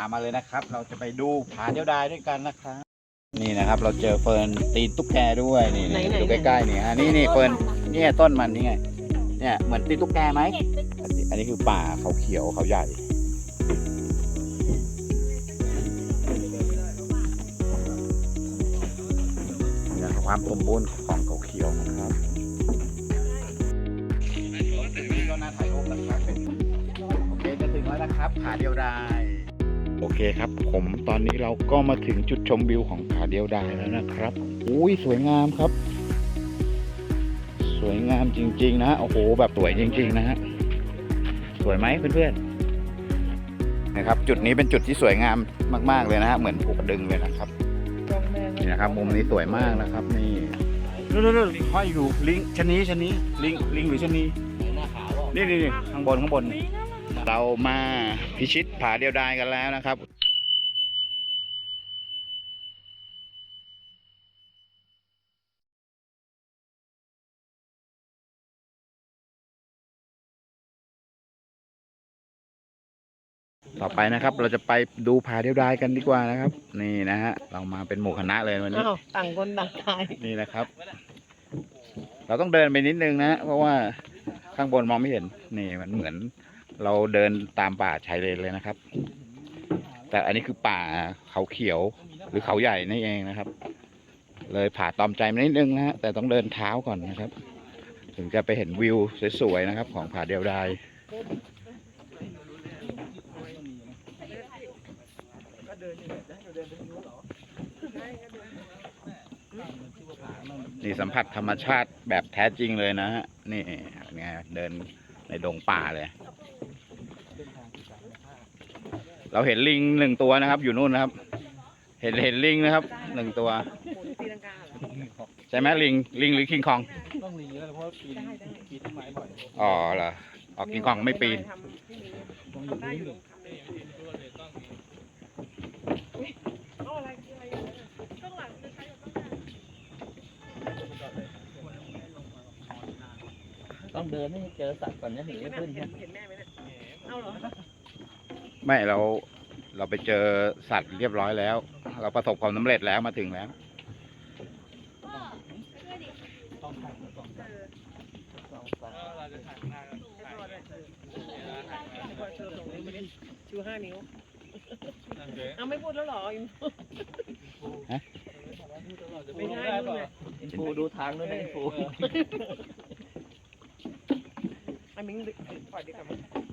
ามมาเลยนะครับ เราจะไปดูผาเดียวดายด้วยกันนะครับ นี่นะครับ เราเจอเฟิร์นตีนตุ๊กแกด้วยนี่ไหนนี่ไหนดูใกล้ๆนี่ฮะนี่นี่เฟิร์นเนี่ยต้นมันนี่ไงเนี่ยเหมือนตีนตุ๊กแกไหมอันนี้อันนี้คือป่าเขาเขียวเขาใหญ่ เนี่ยความสมบูรณ์ของเขาเขียวนะครับก็น่าถ่ายรูปนะครับเป็นโอเคจะถึงแล้วนะครับผาเดียวดาย โอเคครับ ผมตอนนี้เราก็มาถึงจุดชมวิวของผาเดียวดายแล้วนะครับ อุ้ยสวยงามครับ สวยงามจริง ๆ นะโอ้โหแบบสวยจริง ๆ นะฮะสวยไหมเพื่อนๆนะครับ จุดนี้เป็นจุดที่สวยงามมาก ๆเลยนะฮะเหมือนภูกระดึงเลยนะครับนี่นะครับ มุมนี้สวยมากนะครับนี่นู่นนู่นห้อยอยู่ลิงชนีชนีลิงลิงหรือชนีนี่นี่นี่ข้างบนข้างบน เรามาพิชิตผาเดียวดายกันแล้วนะครับต่อไปนะครับ เราจะไปดูผาเดียวดายกันดีกว่านะครับ นี่นะฮะเรามาเป็นหมู่คณะเลยวันนี้อ้าวต่างคนต่างตายนี่นะครับ เราต้องเดินไปนิดนึงนะเพราะว่าข้างบนมองไม่เห็นนี่มันเหมือน เราเดินตามป่าชายเลนเลยนะครับ แต่อันนี้คือป่าเขาเขียวหรือเขาใหญ่นี่เองนะครับ เลยผ่าตอมใจนิดนึงนะฮะแต่ต้องเดินเท้าก่อนนะครับ ถึงจะไปเห็นวิวสวยๆนะครับ ของผาเดียวดายนี่สัมผัสธรรมชาติแบบแท้จริงเลยนะฮะนี่ไงเดินในดงป่าเลย เราเห็นลิงหนึ่งตัวนะครับ อยู่นู่นนะครับ เห็นเห็นลิงนะครับหนึ่งตัว ใช่ไหมลิงลิงหรือคิงคอง ต้องหนีแล้วเพราะปีนปีนต้นไม้บ่อยอ๋อเหรอออกคิงคองไม่ปีน ต้องอยู่นี่เลยเอะไรคืออะไรข้างหลังจะใช้กับข้างหน้าต้องเดินให้เจอสัตว์ก่อนจะหนีไม่ขึ้นเห็นเห็นแม่ไหมเนี่ยเอาเหรอ ไม่เราเราไปเจอสัตว์เรียบร้อยแล้ว เราประสบความสำเร็จแล้วมาถึงแล้วต้องถ่ายต้องถ่ายต้องถ่ายเราจะถ่ายหน้ากันให้พ่อด้วยให้พ่อเชิญตรงนี้ไม่ได้ชูห้านิ้วเอาไม่พูดแล้วเหรออินฟูไม่ใช่นู่นไงอินฟูดูทางด้วยนะอินฟูไอ้มิงปล่อยดีกว่า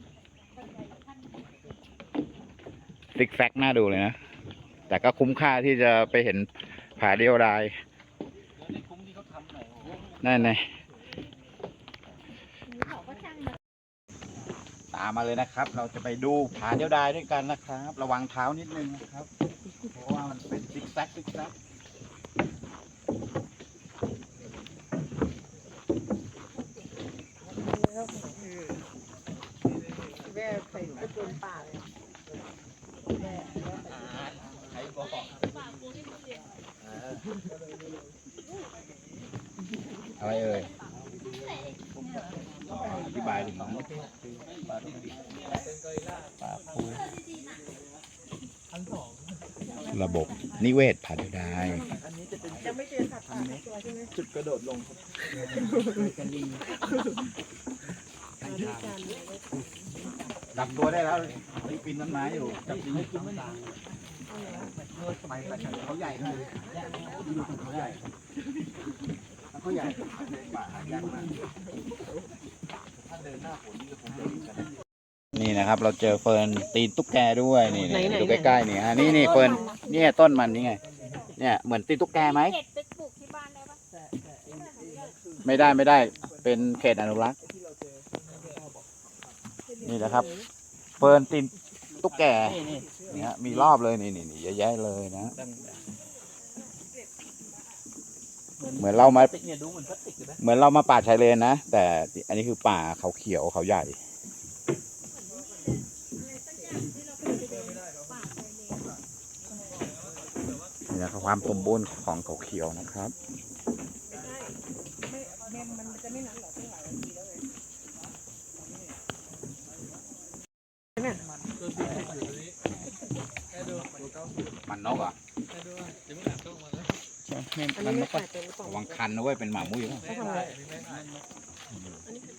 ซิกแซกน่าดูเลยนะ แต่ก็คุ้มค่าที่จะไปเห็นผาเดียวดายได้นั่นไงตามมาเลยนะครับ เราจะไปดูผาเดียวดายด้วยกันนะครับ ระวังเท้านิดนึงนะครับ เพราะว่ามันเป็นซิกแซกซิกแซกแม่ใส่กระโจนป่าเลย ใครบอกอะไรเอ่ยอธิบายถึงระบบนิเวศผาเดียวดายยังไม่เจอสัตว์ป่าตัวใช่ไหมจุดกระโดดลงครับ กันยิงมาด้วยกันดับตัวได้แล้วนี่ปีนต้นไม้อยู่จับปีนให้กินไม่นานไปไปเขาใหญ่เลยดูเขาใหญ่เขาใหญ่ป่าหายากมากนี่นะครับ เราเจอเฟิร์นตีนตุ๊กแกด้วยนี่นี่ดูใกล้ๆนี่ฮะนี่นี่เฟิร์นเนี่ยต้นมันนี่ไงเนี่ยเหมือนตีนตุ๊กแกไหมเห็ดไปปลูกที่บ้านได้ปะไม่ได้ไม่ได้เป็นเขตอนุรักษ์นี่แหละครับ เฟิร์นตีนตุ๊กแกนี่นี่เนี่ยมีรอบเลยนี่นี่นี่เยอะแยะเลยนะตั้งเหมือนเรามาติ๊กเนี่ยดูเหมือนพลาสติกเลยนะเหมือนเรามาป่าชายเลนนะ แต่อันนี้คือป่าเขาเขียวเขาใหญ่นี่นะครับความสมบูรณ์ของเขาเขียวนะครับ นี่ยมันนกอะมันนกอเปล่ะวังคันนะเว้ยเป็นหมามุ้ย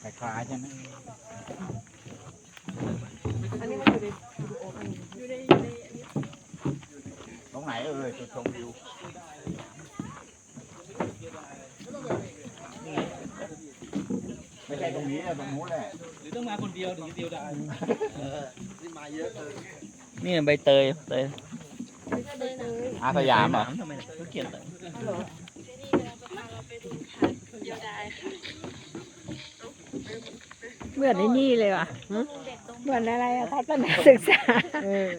คล้ายๆใช่ไหมตรงไหนเอ่ยชมวิวไม่ใช่ตรงนี้อะตรงนู้นแหละ ต้องมาคนเดียวถึงจะเดียวได้นี่ใบเตยเตยไม่ใช่ใบเตยอาสยามเหรอทำไมเขาเกลียดเลยเหรอเหมือนไอ้นี่เลยว่ะเหมือนอะไรอะทัศนศึกษา เออ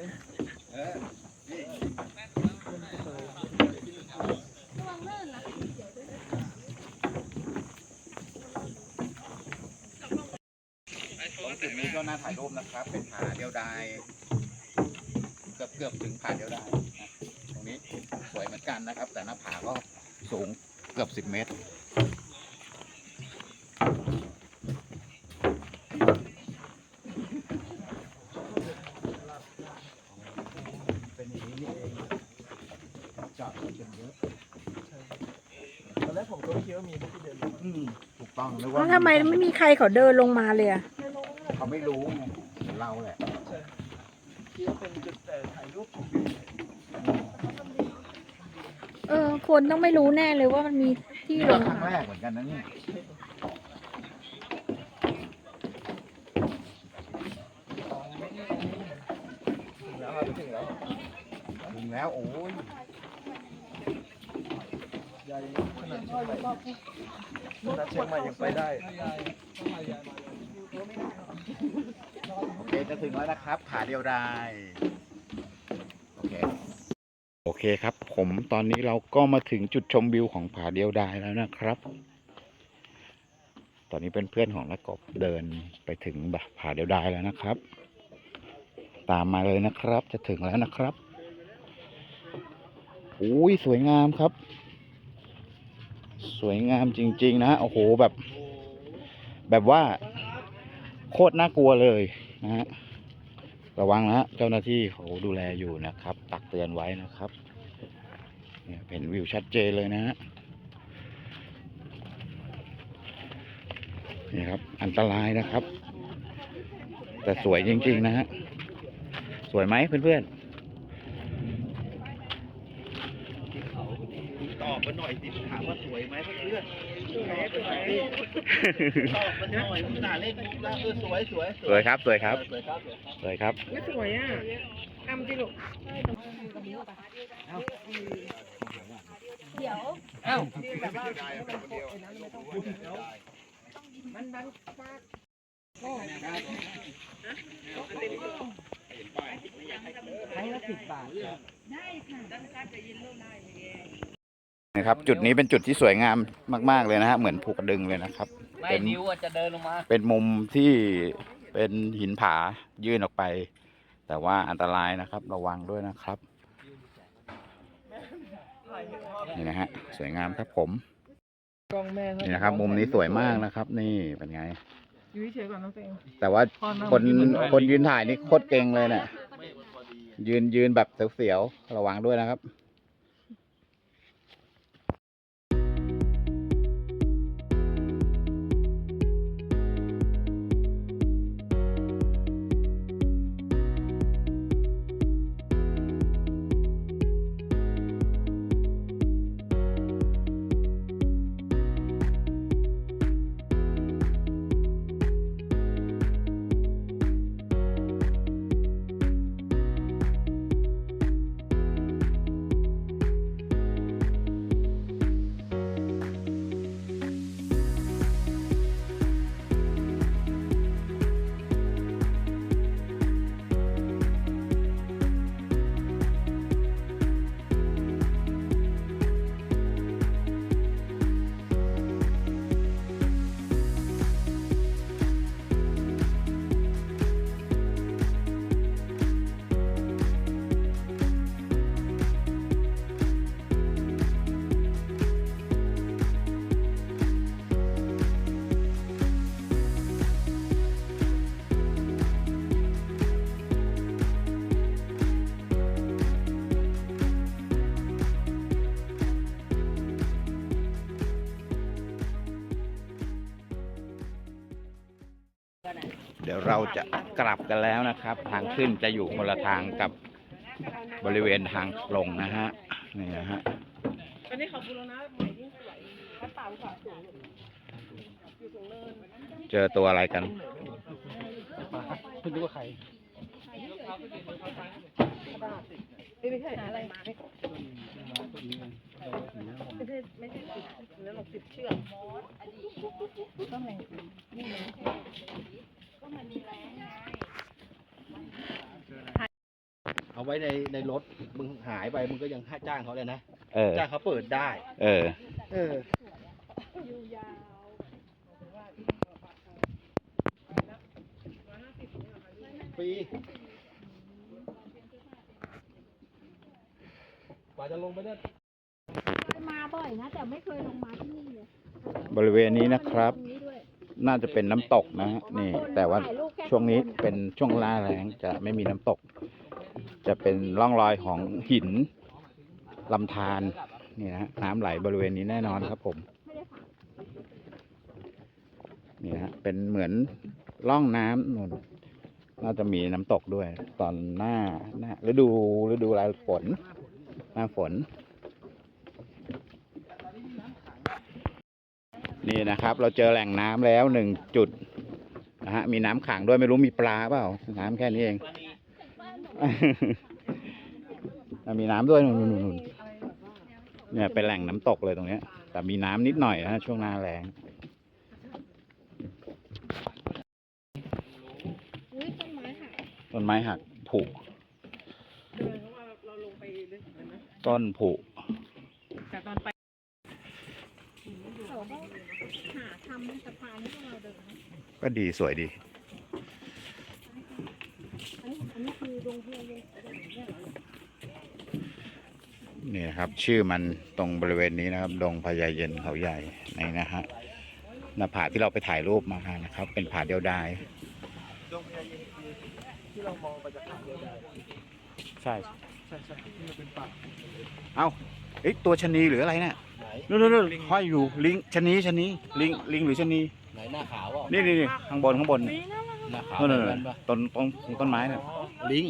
ตรง จุดนี้ก็น่าถ่ายรูปนะครับ เป็นผาเดียวดายเกือบเกือบถึงผาเดียวดายนะตรงนี้สวยเหมือนกันนะครับ แต่หน้าผาก็สูงเกือบสิบเมตร เป็นอย่างนี้นี่เองจอดรถกันเยอะตอนแรกผมก็ไม่คิดว่ามีที่เดินอืมถูกต้องนึกแล้ว่าวทำไมไม่มีใครเขาเดินลงมาเลยอะ เขาไม่รู้ไงเหมือนเราแหละคิดว่าเป็นจุดแต่ถ่ายรูปของเออ คนต้องไม่รู้แน่เลยว่ามันมีที่ลก็งครั้งมาแรกเหมือนกันนะเนี่ยถึงแล้วครับถึงแล้วถึงแล้วโอ้ยยายขนาดเชียงใหม่ขนาดเชียงใหม่ยังไปได้ โอเคจะถึงแล้วนะครับผาเดียวดายโอเค โอเคครับ ผมตอนนี้เราก็มาถึงจุดชมวิวของผาเดียวดายแล้วนะครับ ตอนนี้เป็นเพื่อนของนักกบเดินไปถึงแบบผาเดียวดายแล้วนะครับ ตามมาเลยนะครับ จะถึงแล้วนะครับอุ้ยสวยงามครับ สวยงามจริง ๆ นะโอ้โหแบบ แบบว่า โคตรน่ากลัวเลยนะฮะระวังนะฮะเจ้าหน้าที่เขาดูแลอยู่นะครับ ตักเตือนไว้นะครับ เนี่ยเป็นวิวชัดเจนเลยนะฮะนี่ครับ อันตรายนะครับ แต่สวยจริง ๆ นะฮะ สวยไหมเพื่อน ๆ ตอบ มาหน่อยสิถามว่าสวยไหมเพื่อนตอบมาหน่อยขนาดเล่นแล้วเออสวยสวยสวยครับสวยครับสวยครับสวยครับไม่สวยอะทำจริงหรอนะ ครับจุดนี้เป็นจุดที่สวยงามมาก ๆ เลยนะฮะเหมือนภูกระดึงเลยนะครับ ไม่เป็นนิ้วอะจะเดินลงมาเป็นมุมที่เป็นหินผายื่นออกไป แต่ว่าอันตรายนะครับระวังด้วยนะครับนี่นะฮะสวยงามครับผมกล้องแม่นี่นะครับ มุมนี้สวยมากนะครับ นี่เป็นไง อยู่เฉยๆก่อนน้องเตงแต่ว่าพ่อนั่งคนคนยืนถ่ายนี่โคตรเก่งเลยเนี่ยยืนยืนแบบเสียวๆระวังด้วยนะครับ เดี๋ยวเราจะกลับกันแล้วนะครับ ทางขึ้นจะอยู่คนละทางกับบริเวณทางลงนะฮะนี่นะฮะอันนี้เขาบูรณะใหม่ยิ่งสวยวัดป่าภูเขาสูงอยู่อยู่สูงเนินเจอตัวอะไรกันคุณรู้ว่าใครไม่ไม่ใช่อะไรมาไม่ไม่ใช่ไม่ใช่ติดเนื้อหรอกติดเชือก เอาไว้ในในรถมึงหายไปมึงก็ยังค่าจ้างเขาเลยนะเออ จ้างเขาเปิดได้ เออ เออฟรีกว่าจะลงไปเนี่ยมาบ่อยนะ แต่ไม่เคยลงมาที่นี่เลย บริเวณนี้นะครับตรง น่าจะเป็นน้ำตกนะฮะนี่ แต่ว่าช่วงนี้เป็นช่วงล่าแรงจะไม่มีน้ำตก จะเป็นร่องรอยของหินลำธารนี่นะน้ำไหลบริเวณนี้แน่นอนครับผมนี่นะฮะเป็นเหมือนร่องน้ำนู่นน่าจะมีน้ำตกด้วย ตอนหน้าหน้าฤดูฤดูอะไรฝน หน้าฝน นี่นะครับ เราเจอแหล่งน้ำแล้วหนึ่งจุดนะฮะมีน้ำขังด้วยไม่รู้มีปลาเปล่าน้ำแค่นี้เองมีน้ำด้วยนู่นนู่นเนี่ยเป็นแหล่งน้ำตกเลยตรงเนี้ย แต่มีน้ำนิดหน่อยนะช่วงหน้าแรงต้นไม้หักต้นไม้หักผุเข้ามาเราลงไปลึกเหมือนกันนะ ต้นผุ แต่ตอนไป เขาก็ หาทำสะพานให้พวกเราเดินนะก็ดีสวยดี อันนี้อันนี้คือโรงเรียนเลยเนี่ยเหรอนี่นะครับ ชื่อมันตรงบริเวณนี้นะครับ ดงพญาเย็นเขาใหญ่นี่นะฮะหน้าผาที่เราไปถ่ายรูปมานะครับ เป็นผาเดียวดายดงพญาเย็นคือที่เรามองไปจากทางเดียวได้ใช่ใช่ใช่ที่มันเป็นป่าเอ้าเอ้ยตัวชะนีหรืออะไรเนี่ยไห นนู่นนู่นนู่นห้อยอยู่ลิงชะนีชะนีลิงลิงหรือชะนีไหนหน้าขาวอะนี่นี่นี่ข้างบนข้างบนหน้าขาวนู่นนู่นเหมืนู่อนนปะต้นต้นต้นไม้เนี่ยลิง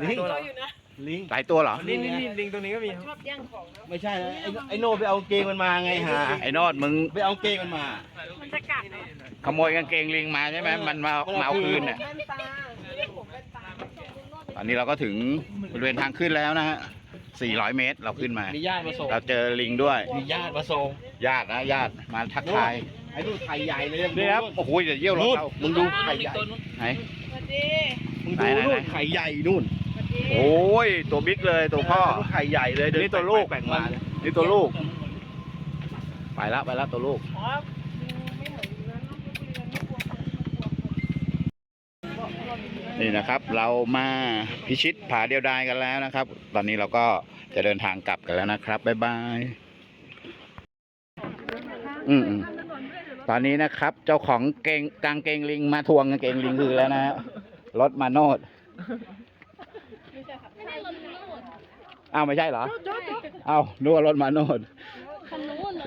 ลิงตัวอยู่นะลิงหลายตัวเหรอนี่นี่นี่ลิงตัวนี้ก็มีชอบแย่งของนะไม่ใช่นะไอ้ไอ้โน่ไปเอาเกงมันมาไงฮะไอ้โนอดมึงไปเอาเกงมันมามันจะกัดเหรอขโมยกางเกงลิงมาใช่ไหมมันมามาเอาคืนเนี่ยแว่นตาผมแว่นตา ตอนนี้เราก็ถึงบริเวณทางขึ้นแล้วนะฮะ 400 เมตรเราขึ้นมา มีญาติมาส่งเราเจอลิงด้วย มีญาติมาส่งญาตินะญาติมาทักทายไอ้นู่นไข่ใหญ่เลยนี่ครับโอ้โหเดี๋ยวเยี่ยวรถนู่นเรามึงดูไข่ใหญ่ไหนสวัสดีมึงไหนดูไหนนู่ไหนนไข่ใหญ่นู่นสวัสดีโอ้ยตัวบิ๊กเลยตัวพ่อนู่นไข่ใหญ่เลยเดินี่ตัวลูกแบ่งมาเลยนี่ตัวลูก ไปแล้วไปแล้วตัวลูก อ๋อไม่เหมือนนั้นเรียนไม่กลัวคนไม่กลัวค นนี่นะครับ เรามาพิชิตผาเดียวดายกันแล้วนะครับ ตอนนี้เราก็จะเดินทางกลับกันแล้วนะครับ บ๊ายบาย อืมอืมตอนนี้นะครับ เจ้าของเกงกางเกงลิงมาทวงกางเกงลิงคือแล้วนะฮะรถมาโนดอ้าวไม่ใช่เหรออ้าวนึกว่ารถมาโนด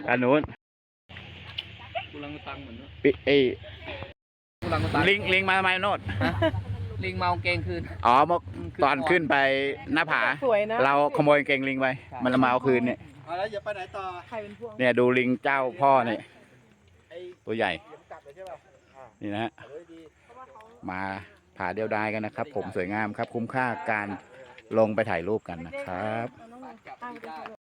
คันนู้นกูรังตังเหมือนปิเอยกูรังตังลิงลิงมาทำไมโนด ลิงเมาเกงคืน อ๋อเมื่อตอนขึ้นไปหน้าผา สวยนะ เราขโมยกางเกงลิงไป มันมาเอาคืนเนี่ย เอาแล้วอย่าไปไหนต่อใครเป็นพวกเนี่ยดูลิงเจ้าพ่อเนี่ยไอ้ตัวใหญ่เข็มกัดเลยใช่ป่ะอ่านี่นะฮะ เอาไว้ดีมาผาเดียวดายกันนะครับ ผมสวยงามครับ คุ้มค่าการลงไปถ่ายรูปกันนะครับตั้งเป็น